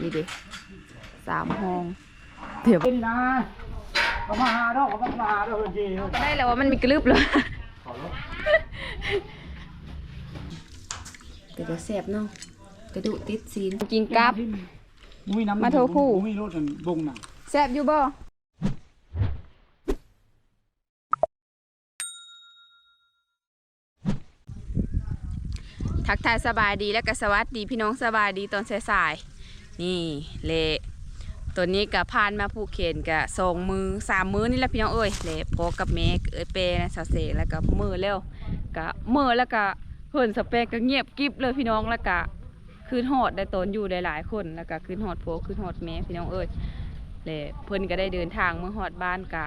นี่ดิสามห้องเดี๋ยวนี่นะเอามาหาดอกเอามาหาดอกจริงได้แล้วว่ามันมีกระลึบเลยแต่ก็แสบเนาะกระดูกติดซีนกินกับมุ้ยน้ำมาโทรคู่มุ้ยรถอันบงน่ะแสบอยู่บ่ทักทายสบายดีและก็สวัสดีพี่น้องสบายดีตอนสายๆ นี่เละตัวนี้กับพานมาผูกเขนกับสองมือสามมือนี่แหละพี่น้องเอ้ยเละพอกับแม่เอ้ยเปนะสาวเสแล้วก็มือเร็วก็มือแล้วก็เพิ่นสเปกก็เงียบกิบเลยพี่น้องแล้วก็คืนหอดได้ตนอยู่ได้หลายคนแล้วก็คืนหอดโพคืนหอดแม่พี่น้องเอ้ยเลยเพิ่นก็ได้เดินทางเมื่อฮอดบ้านกะ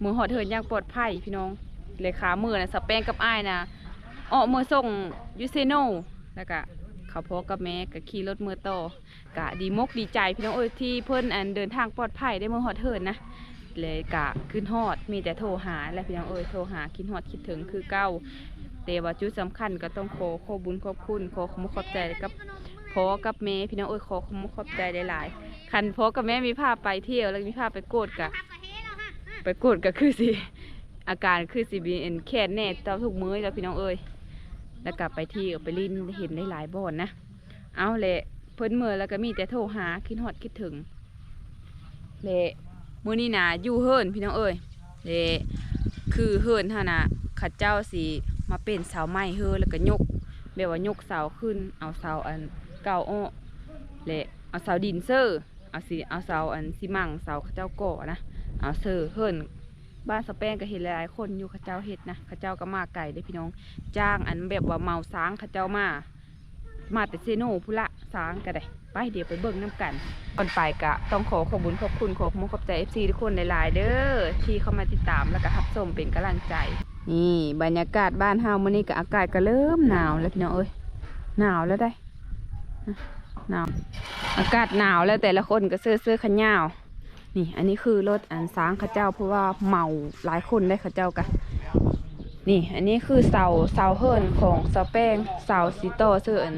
เมื่อฮอดเทินอย่างปลอดภัยพี่น้องเลยขามือนะสเปงกับอ้ายนะออกมือส่งยูเซโนแล้วก็เขาพ่อกับแม่ก็ขี่รถมือโต กะดีมกดีใจพี่น้องเอ้ยที่เพิ่นอันเดินทางปลอดภัยได้เมื่อฮอดเทินนะเลยกะขึ้นฮอดมีแต่โทรหาและพี่น้องเอ้ยโทรหาคิดฮอดคิดถึงคือเก้าแต่ว่าจุดสำคัญก็ต้องขอขอบุญขอบคุณขอขอบคุขอบใจกับพ่อกับแม่พี่น้องเอ้ยขอขอบคุขอบใจหลายๆคันพ่อกับแม่มีภาพไปเที่ยวแล้วมีภาพไปโกดกะไปโกดก็คือสิอาการคือสิบีเอ็นแค่แน่ต้าทุกมื้อแล้วพี่น้องเอ้ยแล้วกลับไปที่ไปลินเห็นได้หลายบ่อนนะ เอาแหละ พิ่นเมื่อแล้วก็มีแต่โทรหาคิดฮอดคิดถึงเละมื้อนี้นะอยู่เฮิรนพี่น้องเอ้ยเละคือเฮิรนท่านะข้าเจ้าสิมาเป็นเสาไม้เฮิรแล้วก็ยกแบบว่ายกเสาขึ้น เอาเสาอันเก่าอ้อและเอาเสาดินเซอร์เอาสิเอาเสาอันซิมังเสาเขาเจ้าก่อนะเอาเซอร์เฮิรนบ้านสแป้งก็เห็นหลายคนอยู่เขาเจ้าเห็ดนะเขาเจ้าก็มาไก่ได้พี่น้อง จ้างอันแบบว่าเมาสางเขาเจ้ามา มาแต่เซโน่พุละ สางก็ได้ไปเดี๋ยวไปเบิ่งน้ำกันก่อนไปกะต้องขอขอบุญขอบคุณขอบคุณขอบใจเอฟซีทุกคนหลายๆเด้อที่เข้ามาติดตามแล้วก็รับชมเป็นกำลังใจ นี่บรรยากาศบ้านเฮามื้อนี้ก็อากาศก็เริ่มหนาวแล้วพี่น้องเอ้ยหนาวแล้วได้หนาวอากาศหนาวแล้วแต่ละคนก็เสื้อเสื้อขนยาว นี่ อันนี้คือรถอันสางข้าเจ้าเพราะว่าเมาหลายคนได้ข้าเจ้ากันนี่ อันนี้คือเสาเสาเฮิร์นของเสาแป้งเสาสีต่อเสื้ออัน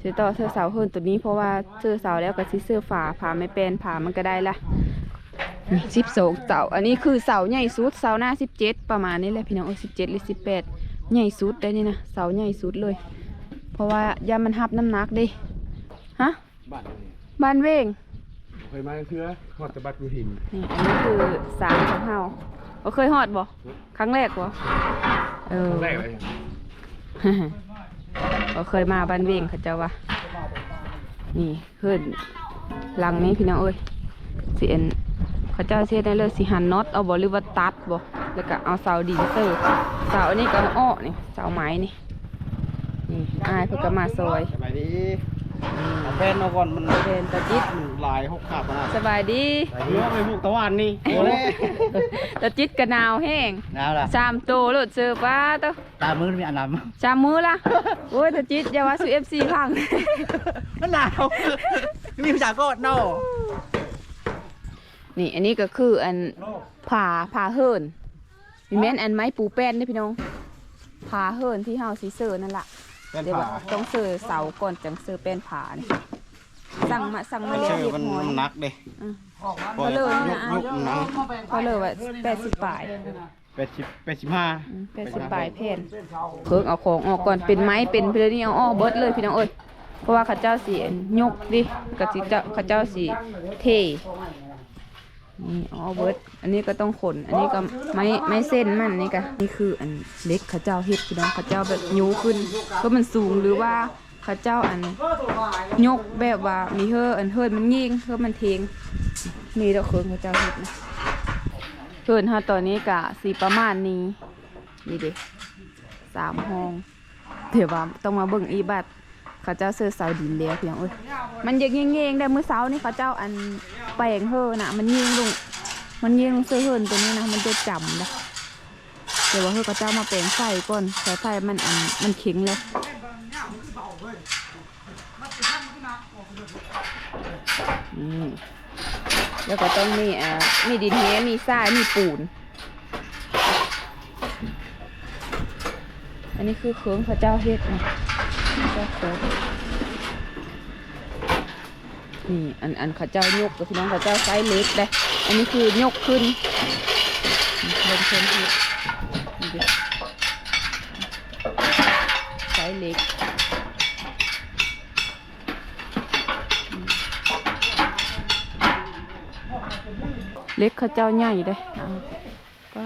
สีต่อเสื้อเสาเฮิรนตัวนี้เพราะว่าเสื้อเสาแล้วก็สิเสื้อฝาผาไม่เป็นผามันก็ได้ละสิบสองเสาอันนี้คือเสาใหญ่สุดเสาหน้าสิบเจ็ดประมาณนี้แหละพี่น้องเออสิบเจ็ดหรือสิบแปดใหญ่สุดได้นี่นะเสาใหญ่สุดเลย เพราะว่าย่ามันหับน้ำหนักดิฮะบ้านบ้านเวงเคยมาเพื่อหอดตะบัดกูหินนี่อันนี้คือสารของเฮาบ่เคยฮอดบ่ครั้งแรกบ่เออแรกเลย ก็เคยมาบ้านเวงเขาเจ้าว่านี่เพื่อนหลังนี้พี่น้องเอ้ยสีเอ็นเขาเจ้าเฮ็ดได้เลยสิหันน็อตเอาบ่หรือว่าตัดบ่แล้วก็เอาเสาดินเตอร์เสาอันนี้ก็อ้อนี่เสาไม้นี่นี่อายเพิ่นก็มาซอยสวยดี เอาแฟนมาก่อนมันเดินตะจิตมันลายหกขาบขนาดสบายดีเนื้อไปบุกตะวันนี่โอ้ยตะจิตกะหนาวแห้งน้ำล่ะสามโตโลดเสือป้าเต้าตามือมีอันน้สามมือละโอ้ยตะจิตอย่าว่าสุเอฟซีพังำมันหนาวมีภาษาโกดโน่นี่อันนี้ก็คืออันผ่าผ่าเฮิรนมีแม่นอันไม้ปูแป้นนี่พี่น้องผ่าเฮิรนที่เฮาสีเซอร์นั่นล่ะ เป็นเดี๋ยวผ่าว่าต้องเซอร์เสาก่อนจังเซอร์แป้นผ่านี่สั่งมาสั่งมาเรียชื่เรีอยบมันหอยมันนักเด้อืมพอก็เลยยุนะกยุกหนังก็เลยว่าแปดสิบปลายแปดสิบแปดสิบห้าแปดสิบปลายแผ่นเพิ่งเอาของออกก่อนเป็นไม้เป็นเพลนี่เอาออกเบิดเลยพี่น้องเอ้ยเพราะว่าเข้าเจ้าสียกดิกับสิเจ้าเข้าเจ้าสีเท นี่อ๋อเบิร์ดอันนี้ก็ต้องขน อันนี้ก็ไม่ไม่เส้นมันนี่ก็นี่คืออันเล็กข้าเจ้าเฮ็ดพี่น้องข้าเจ้าแบบยูขึ้น ก็มันสูงหรือว่าข้าเจ้าอันยกแบบว่ามีเฮออันเฮิดมันยิงเฮอมันเทงนี่ดอกเคิงข้าเจ้าเฮ็ดนะเฮินฮะตอนนี้กะสีประมาณนี้นี่เด้สามห้องเดี๋ยวว่าต้องมาเบิ่งอีบัต เขาเจ้าเสื้อสาดินแล้วพี่น้องเอ้ยมันเยังเงี้ยงได้เมื้อเช้านี่เขาเจ้าอันแปลงเฮอน่ะ มันยิงลงมันยิงลงเสื้อเฮินตัวนี้นะมันจะจำนะเดี๋ยวว่าเฮอเขาเจ้ามาแปลงไฟก่อนใส่ไฟมันอันมันเข็งเลยอืมแล้วก็ต้องมีอ่ามีดินเฮมีทรายมีปูน อันนี้คือเครื่องพระเจ้าเฮ็ดนะ พระเจ้าโคดนี่อันอันเขาเจ้ายกกับพี่น้องเขาเจ้าไซส์เล็กเลยอันนี้คือยกขึ้นเพิ่มเพิ่มขึ้นไซส์เล็กเล็กเขาเจ้าใหญ่เลยก็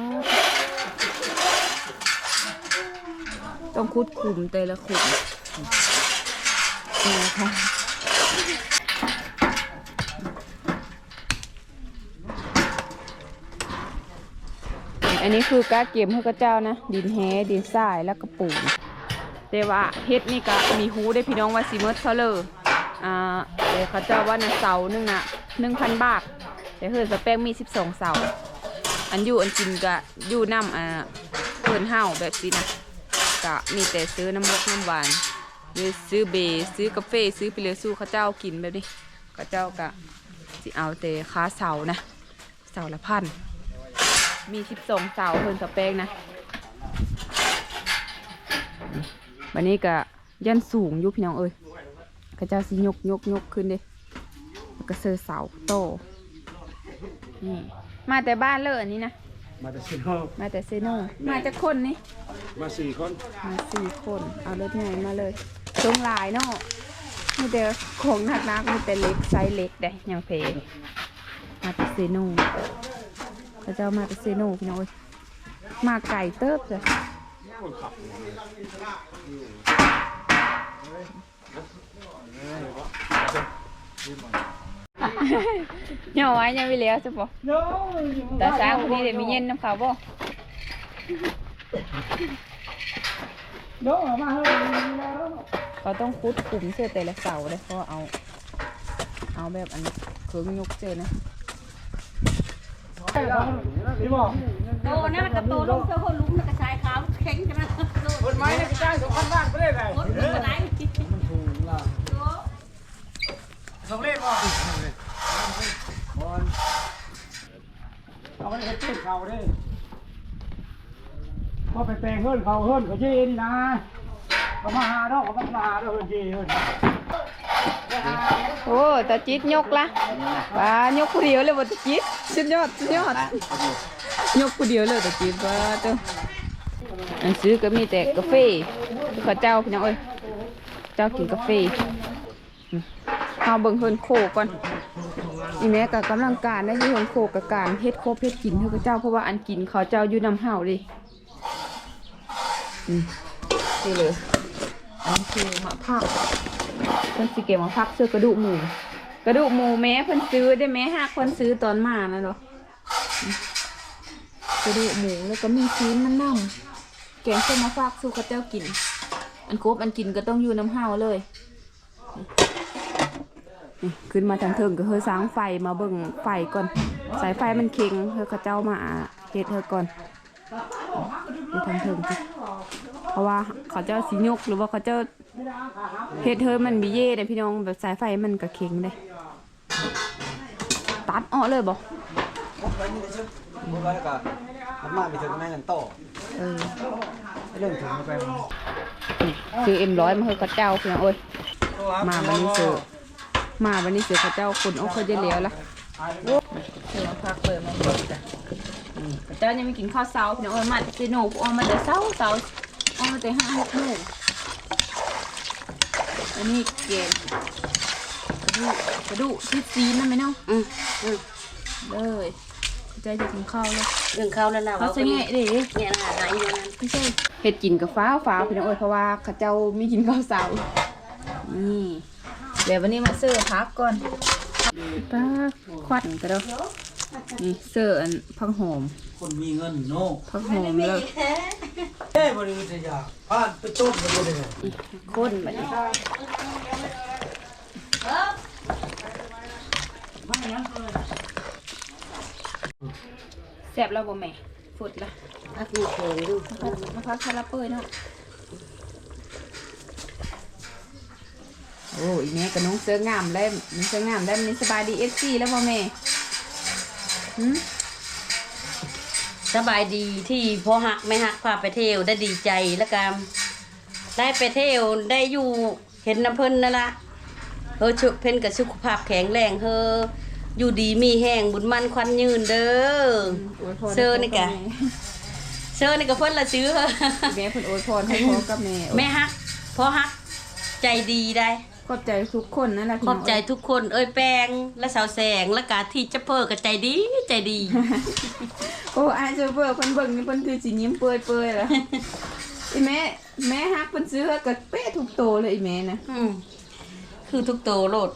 ต้องคุดขุมแต่ละขุม นะคะอันนี้คือกาเก็บให้กระเจ้านะ ดินแฮดินทรายแล้วก็ปูนแต่ว่าเฮ็ดนี่ก็มีฮูได้พี่น้องว่าสิเมิดเท่าเลยอ่าแต่เขาเจ้าว่านะเสาหนึ่งนะหนึ่งพันบาทแต่เฮือนสแป้งมีสิบสองเสาอันอยู่อันกินก็อยู่น้ำอ่าเพิ่นเฮาแบบนี้นะก็มีแต่ซื้อน้ำมกน้ำหวาน หรือซื้อเบร์ซื้อกาแฟซื้อไปเลยสู้เขาเจ้ากินแบบนี้เขาเจ้าก็สิเอาแต่ค้าเสานะ เสาละพัน มีสิบสองเสาเพิ่นสเปกนะวันนี้ก็ยันสูงอยู่พี่น้องเอ้ยกระเจ้าสิยกยกยกขึ้นเด้แล้วก็เซอร์เสาโตนี่มาแต่บ้านเลยอันนี้นะ มาแต่ซิโนมาแต่เซโนมาจากคนนี่ มาสี่คน มาสี่คน เอารถใหญ่มาเลย ตรงหลายเนาะมีแต่ของหนักนักๆมีแต่เล็กไซส์เล็กได้ยังเพมาแต่เซโนพระเจ้ามาต่เซโนพี่น้อยมาไก่เติบเลยเหนียไว้ยังไม่แล้วจะบอกแต่ช้างคนนี้เดี๋ยวมีเย็นน้ำขาบ่โน้มาเฮ้ย เขาต้องคุดขุมเสื้อแต่ละเสาเลยเพราะเอา เอาแบบอันเครื่องยกเจอนะพี่บอกโตนะมันกระโตลงเสื้อคนลุ้มแล้วก็ชายขาวแข็งกันนะโตคนไม้ในกระจายสองพันบาทไปได้ไงรถมันไหนสองเลขบ่บอลเอาไปเฮ็ดเต้นเขาดิพอไปแปลงเฮิรนเขาเฮิรนเขาเจนี่นะเขา มาหาดอกมาหาดอกเฮิรนเฮิรนโอ้ตาจิตยกละว้ายกผู้เดียวเลยบ่ตาจิตสุดยอดสุดยอดยกผู้เดียวเลยตาจิตว่าเจ้าอันซื้อก็มีแต่กาแฟข้าเจ้าพี่น้องเอ้ยเจ้ากินกาแฟเอาเบิ่งเฮินโคก่อนอีแม่ก็กำลังการได้ที่เฮินโคกับการเฮ็ดโคบเฮ็ดกินให้ข้าเจ้าเพราะว่าอันกินเขาเจ้าอยู่นำเฮาดิอืมนี่เลย อันคือมะพร้าวเพิ่นสิเก็บมาพักซื้อกระดูกหมู กระดูกหมูแม้เพิ่นซื้อได้แม้หากเพิ่นซื้อตอนมานะเนาะกระดูกหมูแล้วก็มีชิ้นมันน่ำแกงเส้นมาฝากสู่เข้าเจ้ากิน อันครบอันกินก็ต้องอยู่น้ำเฮาเลยขึ้นมาทางเทิงก็เฮอสร้างไฟมาเบิ่งไฟก่อน สายไฟมันเค็งเฮอเข้าเจ้ามาเฮ็ดเฮอก่อน อยู่ทางเทิงสิเพราะว่าเขาเจ้าสิยกหรือว่าเขาเจ้าเฮ็ดเธอมันมีเย่เลยพี่น้องแบบสายไฟมันก็เข็งเลยตัดออกเลยบ่ผมไว้ก็มันมาไปถึงแม่กันโตเออเรื่องถึงไปซื้อเอ็มร้อยมาให้ข้าเจ้าพี่น้องเอ้ยมาวันนี้ซื้อมาวันนี้ซื้อข้าเจ้าคนเอาเขาจะเหลียวละโอ้เสือพักเลยมาเบิดจ้ะ นี่ข้าเจ้ายังไม่กินข้าวเช้าพี่น้องเอ้ยมาแต่ซีโน่ออกมาแต่เช้าเช้าออกมาแต่ห้าหกโมงอันนี้เกณฑ์กระดูกกระดูกที่ซีนนั่นไหมเนาะอืมอืมเลยใจจะกินข้าวเลยเรื่องเขาแล้วเราเขาจะแงะดิเนี่ยนะหายอยู่นั้นไม่ใช่เห็ดกินกับฟ้าฟ้าพี่น้องเอ้ยเพราะว่าเข้าเจ้าไม่กินข้าวเสานี่เดี๋ยววันนี้มาเสิร์ฟพักก่อนป้าควัดกันเด้อ นี่เสิร์ฟอันผักหอมคนมีเงินโน่ผักหอมแล้วเอ้บริวิทยาพลาดไปต้มกันเลยข้นแบบนี้แซ่บแล้วบ่แม่ฟุดละพักมีเพลงดูมาพักคาราเปยเนาะโอ้อีแม่กับน้องเสืองามเลยน้องเสืองามได้มันสบายดีเอฟซีแล้วพ่อแม่ หืมสบายดีที่พอหักไม่หักพาไปเที่ยวได้ดีใจแล้วกันได้ไปเที่ยวได้อยู่เห็นน้ำเพิ่นนั่นละเฮอชุเพิ่นก็สุขภาพแข็งแรงเฮออยู่ดีมีแห้งบุญมันควันยืนเด้อเชิญนี่กะเชิญนี่ก็เพิ่นละซื้อเฮอแม่เพิ่นอวยพรให้พ่อกับแม่แม่ฮักพ่อฮักใจดีได้ ขอบใจทุกคนนั่นแหละพี่ขน้องบใจทุกคน เอ้ยแป้งและสาวแสงและกาที่จะเพิ่อก็ใจดีใจดี โอ้อายเซอร์เวอร์เพิ่นเบิ่งนี่เพิ่นคือสิยิ้มเปื่อยๆแล้วอีแม่แม่ฮักเพิ่นซื้อก็เป๊ะทุกโตเลยอีแม่นะอืมคือทุกโตโลด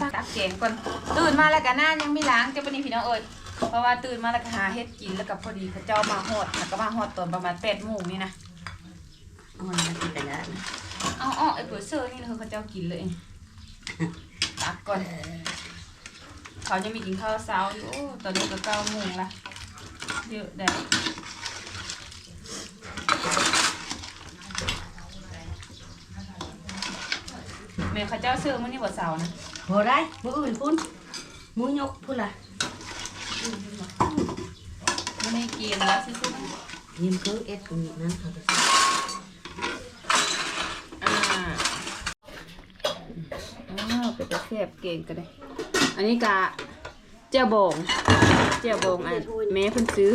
ตักแกงก่อนตื่นมาแล้วก็หน้ายังไม่ล้างจะปนี้พี่น้องเอ้ย เพราะว่าตื่นมาแล้วก็หาเฮ็ดกินแล้วก็พอดีเขาเจ้ามาฮอดแล้วก็มาฮอดตอนประมาณ8โมงนี่นะอ๋อนี่คือแต่ละนะเอาเอาไอ้เปิดเซอร์นี่นะคือเขาเจ้ากินเลยตักก่อนเขาจะมีกินข้าวเช้าอยู่โอ้ตอนนี้ก็เก้าโมงละเยอะได้แม่เขาเจ้าซื้อมื้อนี้บ่เสาร์นะพอได้มืออื่นพุ่นมือยกพุ่นล่ะ มื้อนี้กินแล้วซื้อยิ้มคือเอ็ดตรงนี้นั้นเขาจะอ่าอ้าวเป็นตะแคบเก่งกันเลยอันนี้กะเจ้าบงเจ้าบงอันแม่เพิ่นซื้อ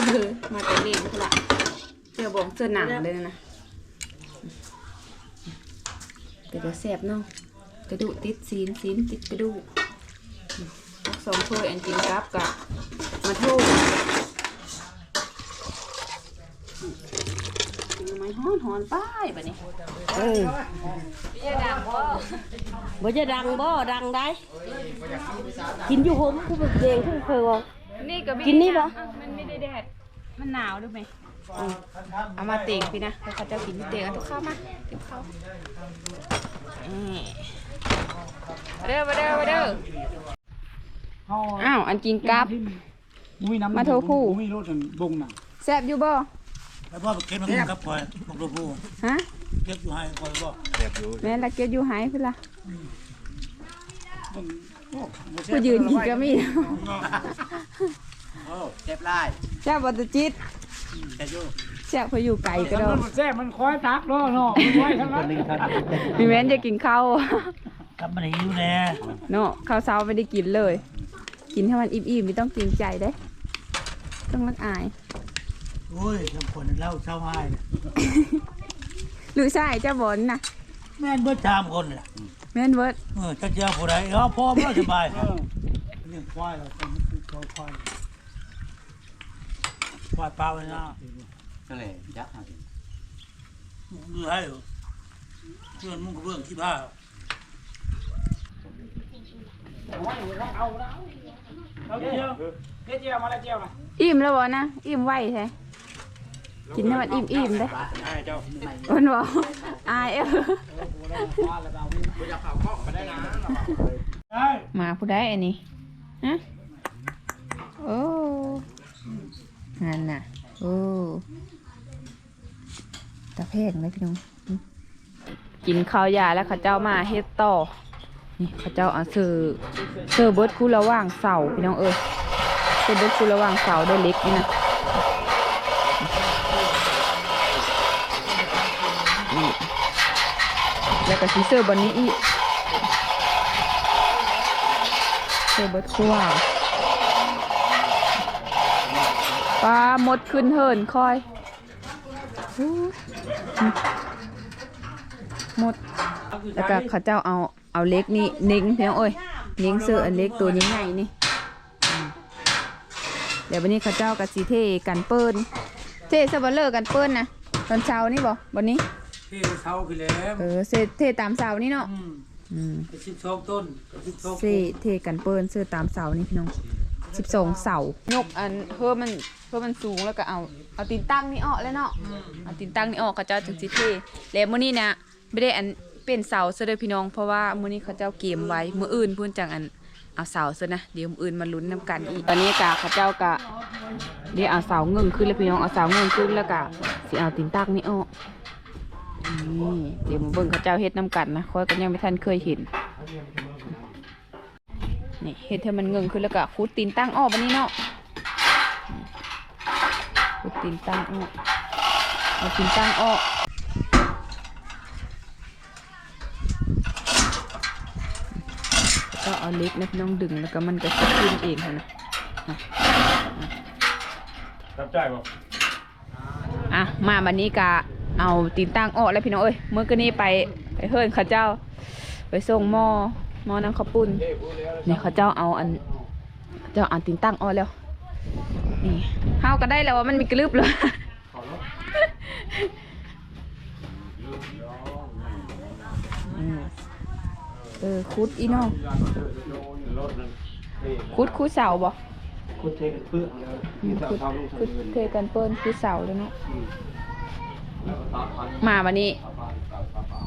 มาแต่เล่นพุ่นละเจ้าบงเสื้อหนังเลยนะเป็นตะแสบเนาะกระดูกติดซีนซีนติดกระดูกสองถ้วยอันกินกับกะ มาทูไม้ฮ้อนหอนๆป้ายแบบนี้เอออย่าดังบ่บ่จะดังบ่ดังได้ กินอยู่หมผู้เป็นเจงผู้เคยว่านี่ก็ไม่กินนี่ปะอ้าวมันไม่ได้แดด มันหนาวด้วยไหมอืมเอามาเตียงพี่นะแล้วเขาจะกินเตียงเอาทุกข้าวมากินข้าวนี่มาเด้อมาเด้อมาเด้อเฮาอ้าว อันกินกับ มุ้ยน้ำมาโทรผู้มุ้ยรถอันบงน่ะแซ่บอยู่บ่แล้วพ่อเก็บมาคุกับคอยบอกตัวผู้ฮะเก็บอยู่ให้คอยบอกแม่ละเก็บอยู่หายพี่ละมันโอ้บ่แซ่บผู้ยืนกินก็มีโอ้เจ็บไล่แซ่บบ่ตะจิตแต่อยู่แซ่บเพออยู่ไก่ก็มันดอกบ่แซ่บมันคอยตักเนาะเนาะมันไว้ทั้งนั้นพี่แม่นจะกินข้าวกลับมาหิวแน่เนาะข้าวเช้าไม่ได้กินเลย กินให้มันอิ่มๆไม่ต้องเกรงใจเด้ ต้องรักอาย โอ้ยทำคนเล่าเศร้าให้เนี่ยหรือใช่เจ้าบอลน่ะแม่นเบิดชามคนแหละแม่นเวิร์ดเออจะเจอผู้ใดเออพ่อพ่อสบายเออเลี้ยงควายเราเป็นควายควายควายเปล่าเลยนะก็เลยยักษ์หาดูให้อยู่เพื่อนมึงก็เรื่องที่บ้าเอาเจียวเฮ็ดเจียวมาแล้วเจียวน่ะอิ่มแล้วบอนะอิ่มไวใช่กินให้มันอิ่มอิ่มๆเด้ให้เจ้ามันบอกอายเออได้มาผู้ได้อันนี้ฮะโอ้นั่นน่ะโอ้ตะเพงเลยพี่น้องอืมกินข้าวยาแล้วเขาเจ้ามาเฮ็ดต่อนี่เขาเจ้าเอาเสือเสือเบิดคู่ระหว่างเสาพี่น้องเอ้ย เสือเบิดคู่ระหว่างเสาได้เล็กนี่นะแล้วก็สีเสือบนนี้อีกเซอร์เบิร์ตคั่วปลาหมดขึ้นเหินคอยหมด แล้วก็เขาเจ้าเอาเอาเล็กนี่เน่งเพียงโอ้ยเน่งเสืออันเล็กตัวใหญ่นี่ เดี๋ยววันนี้เขาเจ้ากับสีเทกันเปิ้นเทสบเลอร์กันเปิ้นนะตอนเช้านี่บ่วันนี้ที่เช้าคือแล้วเออเซเทตามเสานี่เนาะอืมอืมสิบสองต้นสิบสองเซเทกันเปิ้นเสื้อตามเสานี่พี่น้องสิบสองเสายกอันเพื่อมันเพื่อมันสูงแล้วก็เอาเอาตีนตั้งนี่ออกแล้วเนาะเอาตีนตั้งนี่ออกเขาเจ้าจึงสิเทแล้วมื้อนี้นะไม่ได้อันเป็นเสาซะเด้อพี่น้องเพราะว่ามื้อนี้เขาเจ้าเกมไว้มื้ออื่นเพิ่นจังอัน เอาเสาซะนะเดี๋ยวอื่นมาลุ้นนํกันอีก ตอนนี้กะเขาเจ้ากะเดี๋ยวเอาเสาเงิงขึ้นแล้วพี่น้องเอาเสาเงิงขึ้นแล้วกะสิเอาตีนตั้งนี่ออกนี่เดี๋ยวมาเบิ่งเขาเจ้าเฮ็ดนํกันนะค่อยก็ยังไม่ทันเคยเห็นนี่เห็ดให้มันเงิงขึ้นแล้วก็คูดตีนตั้งออกบันนี้เนาะคูดตีนตั้งออกเอาตินตั้งออกก็ เอาเล็กนะพี่น้องดึงแล้วก็มันก็จะขึ้นเองค่ะนะรับใจบ่อะมาวันนี้กะเอาตีนตั้งออกแล้วพี่น้องเอ้ยเมื่อกี้นี้ไปไปเฮิร์นเขาเจ้า ไปส่งหม้อหม้อน้ำข้าวปุ้นนี่เขาเจ้าเอาอันเจ้าเอันตีนตั้งออกแล้วนี่เฮาก็ได้แล้วว่ามันมีกระลึบเลยอืม เออคุดอีน้องคุดคุดเสาบ่คุณเทกันเพื่อนแล้วอืมที่คุดเท่าลูกคุดเงินเทกันเปิ้นคุดเสาแล้วเนาะมาวันนี้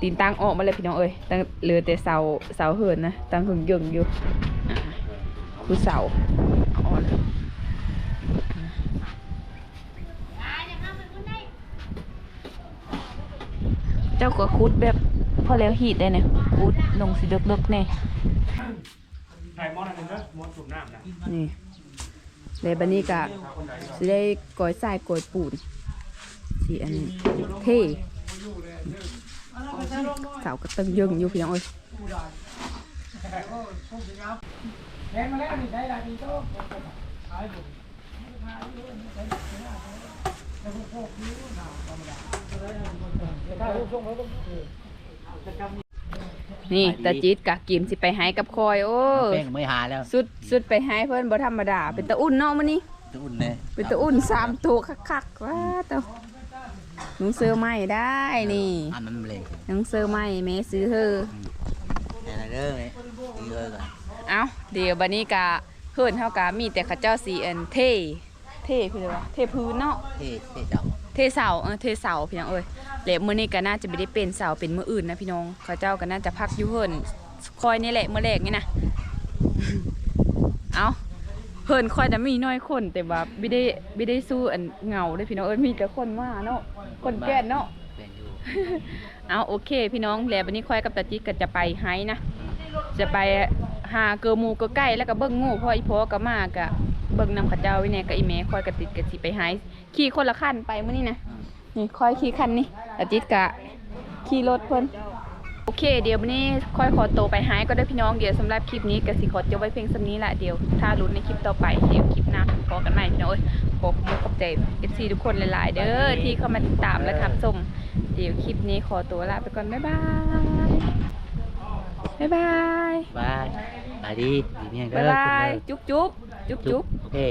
ตีนตั้งออกมาเลยพี่น้องเอ้ยตั้งเหลือแต่เสาเสาเหินนะตั้งหึงยึงอยู่อะคุดเสาเอาออกเลยเจ้าก็คุดแบบพอแล้วหีดได้เนี่ย คุดลงสิเลิกๆแน่ไข่มอนอันนึงนะมอนสูบน้ำนะนี่เลยบันนี้ก็สิได้กอยทรายกอยปูนสีอันเท่สาวก็ตึงยึงอยู่พี่น้องเอ้ยแพงมาแล้ว นี่ได้ละดีโตขายอยู่ได้ลูกส่งแล้วต้องนี่ตาจิตกะกิมสิไปหายกับคอยโอ้แป้งไม่หาแล้ว สุดสุดไปหายเพิ่นบ่ธรรมดา เป็นตะอุ่นเนาะมื้อนี้จะอุ่นเลยเป็นตะอุ่นสามตัวคักๆว้าเต้าหนูซื้อใหม่ได้นี่อันนั้นเลยหนังซื้อใหม่แม่ซื้อเธอแต่ละเรื่องเลยดีเลยก่อนเอาเดี๋ยวบันนี้กะเฮิรนเท่ากะมีแต่เข้าเจ้าสีอันเท่เท่พี่เลยวะเท่พื้นเนาะเท่เท่เจ้า เทเสาเออเทเสาพี่น้องเอ้ยแล้วมื้อนี้ก็น่าจะไม่ได้เป็นเสาเป็นมื้ออื่นนะพี่น้องเขาเจ้าก็น่าจะพักอยู่เฮิรนคอยนี่แหละมื้อแรกนี่นะเอาเฮิรนคอยน่ะมีน้อยคนแต่ว่าไม่ได้ไม่ได้สู้อันเหงาเด้พี่น้องเอ้ยมีแต่คนมาเนาะคนแก่เนาะเอาโอเค พี่น้องแล้ววันนี้คอยกับตาจิกก็จะไปไฮนะจะไป หาเกอหมูเกอไก่แล้วก็เบิ้งงูพราะอีพอก็มากะเบิ้งนำข้าเจ้าไว้เนี่ยกับอีแม่คอยกระติดกระสิไปไฮขี่คนละคันไปเมื้อนี้นะนี่คอยขี่คันนี่ตาจิกะขี่รถเพิ่นโอเค เดี๋ยววันนี้ค่อยขอตัวไปไฮก็ได้พี่น้องเดี๋ยวสำหรับคลิปนี้กสิขอจบไว้เพียงสำนี้แหละเดี๋ยวถ้าลุ้นในคลิปต่อไปเดี๋ยวคลิปหน้าพอกันใหม่พี่น้องเอ้ยขอบคุณขอบใจ FC ทุกคนหลาย ๆ เด้อที่เข้ามาติดตามและทับชมเดี๋ยวคลิปนี้ขอตัวลาไปก่อนบ๊ายบายบ๊ายบายบาย บายดีดีเนี่ยก็บ๊ายเลิกบายคุณเลิกจุ๊บจุ๊บจุ๊บจุ๊บเฮ้